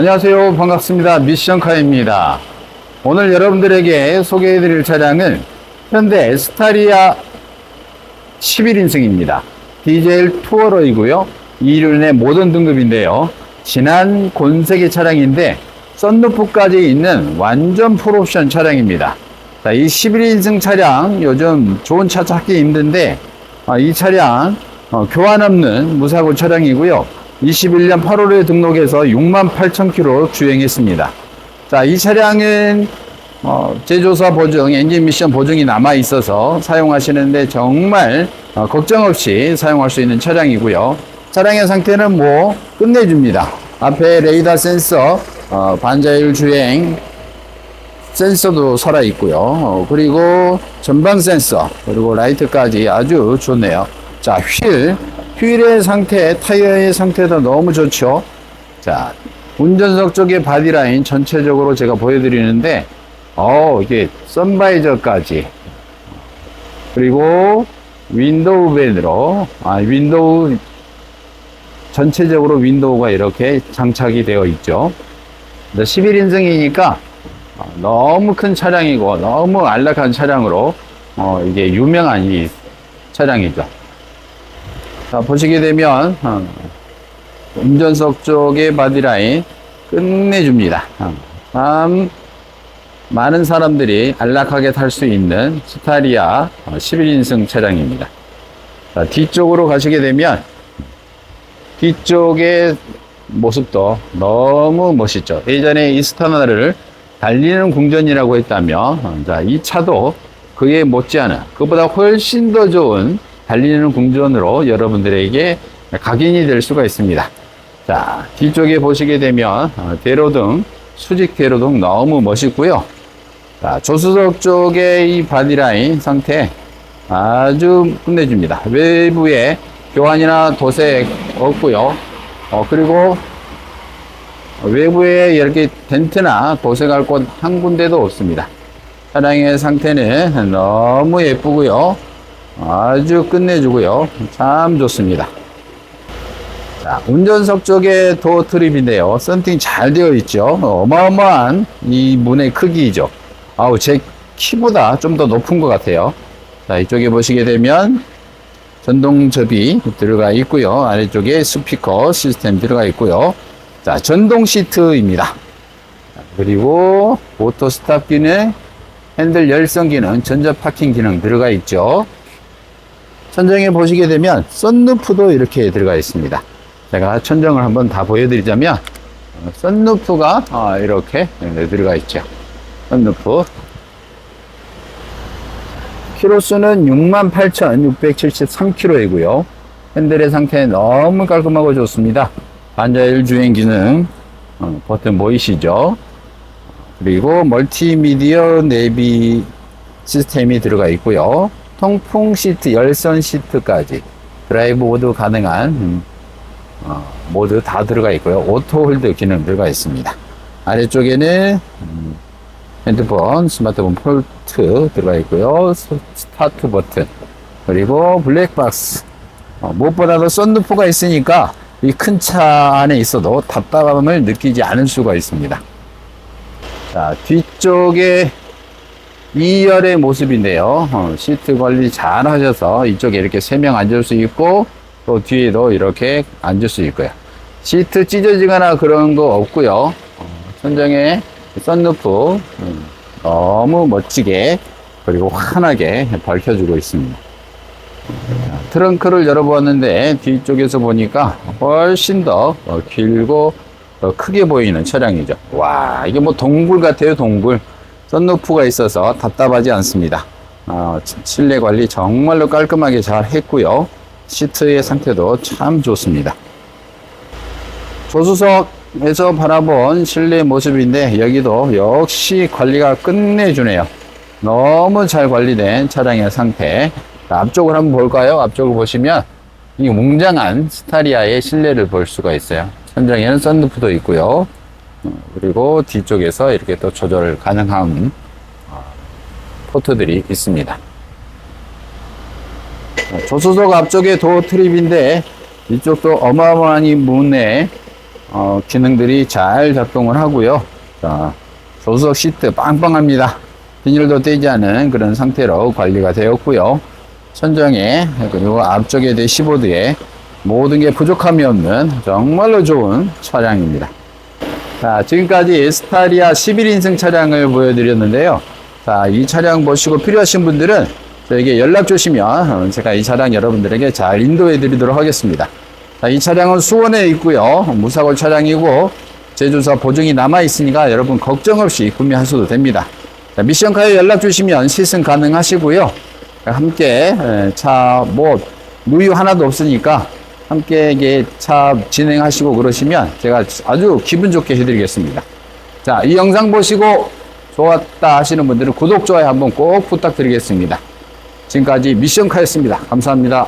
안녕하세요. 반갑습니다. 미션카입니다. 오늘 여러분들에게 소개해드릴 차량은 현대 스타리아 11인승입니다. 디젤 투어러이고요. 2륜의 모던 등급인데요. 진한 곤색의 차량인데 썬루프까지 있는 완전 풀옵션 차량입니다. 자, 이 11인승 차량 요즘 좋은 차 찾기 힘든데 아, 이 차량 어, 교환 없는 무사고 차량이고요. 21년 8월에 등록해서 6만 8천 킬로 주행했습니다. 자, 이 차량은 어, 제조사 보증, 엔진 미션 보증이 남아 있어서 사용하시는데 정말 어, 걱정 없이 사용할 수 있는 차량이고요. 차량의 상태는 뭐 끝내줍니다. 앞에 레이더 센서, 어, 반자율 주행 센서도 살아 있고요. 어, 그리고 전방 센서, 그리고 라이트까지 아주 좋네요. 자, 휠, 휠의 상태, 타이어의 상태도 너무 좋죠. 자, 운전석 쪽의 바디라인 전체적으로 제가 보여드리는데, 어, 이게 선바이저까지. 그리고 윈도우 밴으로, 아, 윈도우, 전체적으로 윈도우가 이렇게 장착이 되어 있죠. 11인승이니까 너무 큰 차량이고 너무 안락한 차량으로 어, 이게 유명한 이 차량이죠. 자, 보시게 되면 어, 운전석 쪽의 바디라인 끝내줍니다. 어, 참 많은 사람들이 안락하게 탈 수 있는 스타리아 11인승 차량입니다. 자, 뒤쪽으로 가시게 되면 뒤쪽의 모습도 너무 멋있죠. 예전에 이스타나를 달리는 궁전이라고 했다면, 어, 자, 이 차도 그에 못지않은, 그보다 훨씬 더 좋은 달리는 궁전으로 여러분들에게 각인이 될 수가 있습니다. 자, 뒤쪽에 보시게 되면, 어, 대로등, 수직 대로등 너무 멋있고요. 자, 조수석 쪽의 이 바디라인 상태 아주 끝내줍니다. 외부에 교환이나 도색 없고요. 어, 그리고 외부에 이렇게 덴트나 도색할 곳 한 군데도 없습니다. 차량의 상태는 너무 예쁘고요. 아주 끝내주고요. 참 좋습니다. 자, 운전석 쪽에 도어 트립인데요. 썬팅 잘 되어 있죠. 어마어마한 이 문의 크기이죠. 아우, 제 키보다 좀 더 높은 것 같아요. 자, 이쪽에 보시게 되면 전동 접이 들어가 있고요. 아래쪽에 스피커 시스템 들어가 있고요. 자, 전동 시트입니다. 그리고 오토 스탑 기능, 핸들 열선 기능, 전자 파킹 기능 들어가 있죠. 천정에 보시게 되면 썬루프도 이렇게 들어가 있습니다. 제가 천정을 한번 다 보여드리자면 어, 썬루프가 어, 이렇게 들어가 있죠. 썬루프 키로수는 68,673km이고요. 핸들의 상태 너무 깔끔하고 좋습니다. 반자율 주행 기능 어, 버튼 보이시죠? 그리고 멀티미디어 내비 시스템이 들어가 있고요. 통풍 시트, 열선 시트까지 드라이브 모드 가능한 음, 어, 모드 다 들어가 있고요. 오토 홀드 기능 들어가 있습니다. 아래쪽에는 음, 핸드폰, 스마트폰 폴트 들어가 있고요. 스- 스타트 버튼 그리고 블랙박스 어, 무엇보다도 썬루프가 있으니까 이 큰 차 안에 있어도 답답함을 느끼지 않을 수가 있습니다. 자, 뒤쪽에 2열의 모습인데요. 어, 시트 관리 잘 하셔서 이쪽에 이렇게 3명 앉을 수 있고 또 뒤에도 이렇게 앉을 수 있고요. 시트 찢어지거나 그런 거 없고요. 어, 천정에 썬루프 음, 너무 멋지게 그리고 환하게 밝혀주고 있습니다. 자, 트렁크를 열어보았는데 뒤쪽에서 보니까 훨씬 더 어, 길고 더 크게 보이는 차량이죠. 와 이게 뭐 동굴 같아요 동굴. 썬루프가 있어서 답답하지 않습니다. 어, 실내 관리 정말로 깔끔하게 잘 했고요. 시트의 상태도 참 좋습니다. 조수석에서 바라본 실내 모습인데 여기도 역시 관리가 끝내주네요. 너무 잘 관리된 차량의 상태. 자, 앞쪽을 한번 볼까요? 앞쪽을 보시면 이 웅장한 스타리아의 실내를 볼 수가 있어요. 천장에는 썬루프도 있고요. 어, 그리고 뒤쪽에서 이렇게 또 조절 가능한 어, 포트들이 있습니다. 자, 조수석 앞쪽에 도어 트립인데 이쪽도 어마어마한 이 문에 어, 기능들이 잘 작동을 하고요. 자, 조수석 시트 빵빵합니다. 비닐도 떼지 않은 그런 상태로 관리가 되었고요. 천정에 그리고 앞쪽에 대시보드에 모든 게 부족함이 없는 정말로 좋은 차량입니다. 자, 지금까지 스타리아 11인승 차량을 보여드렸는데요. 자, 이 차량 보시고 필요하신 분들은 저에게 연락 주시면 어, 제가 이 차량 여러분들에게 잘 인도해 드리도록 하겠습니다. 자, 이 차량은 수원에 있고요. 무사고 차량이고 제조사 보증이 남아 있으니까 여러분 걱정 없이 구매하셔도 됩니다. 자, 미션카에 연락 주시면 시승 가능하시고요. 함께 차 뭐 누유 하나도 없으니까 함께 이게 차 진행하시고 그러시면 제가 아주 기분 좋게 해드리겠습니다. 자, 이 영상 보시고 좋았다 하시는 분들은 구독, 좋아요 한번 꼭 부탁드리겠습니다. 지금까지 미션카였습니다. 감사합니다.